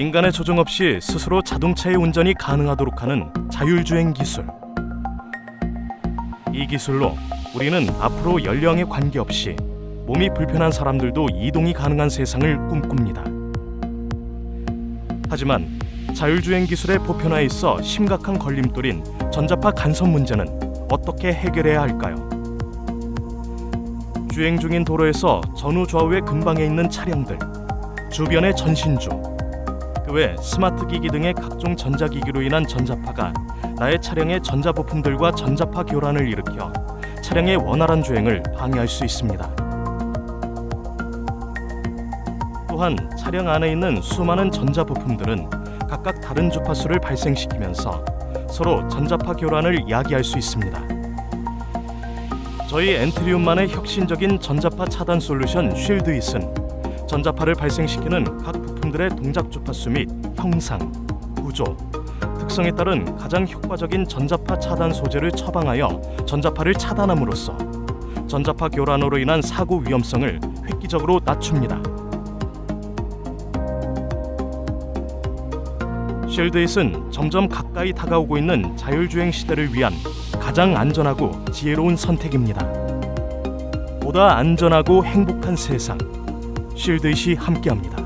인간의 조정 없이 스스로 자동차의 운전이 가능하도록 하는 자율주행 기술. 이 기술로 우리는 앞으로 연령에 관계없이 몸이 불편한 사람들도 이동이 가능한 세상을 꿈꿉니다. 하지만 자율주행 기술의 보편화에 있어 심각한 걸림돌인 전자파 간섭 문제는 어떻게 해결해야 할까요? 주행 중인 도로에서 전후 좌우의 근방에 있는 차량들, 주변의 전신주, 그 외 스마트 기기 등의 각종 전자기기로 인한 전자파가 나의 차량의 전자부품들과 전자파 교란을 일으켜 차량의 원활한 주행을 방해할 수 있습니다. 또한 차량 안에 있는 수많은 전자부품들은 각각 다른 주파수를 발생시키면서 서로 전자파 교란을 야기할 수 있습니다. 저희 엔트리움만의 혁신적인 전자파 차단 솔루션 쉴드잇은 전자파를 발생시키는 각 부품 들의 동작 주파수 및 형상, 구조, 특성에 따른 가장 효과적인 전자파 차단 소재를 처방하여 전자파를 차단함으로써 전자파 교란으로 인한 사고 위험성을 획기적으로 낮춥니다. 쉴드잇은 점점 가까이 다가오고 있는 자율주행 시대를 위한 가장 안전하고 지혜로운 선택입니다. 보다 안전하고 행복한 세상, 쉴드잇이 함께합니다.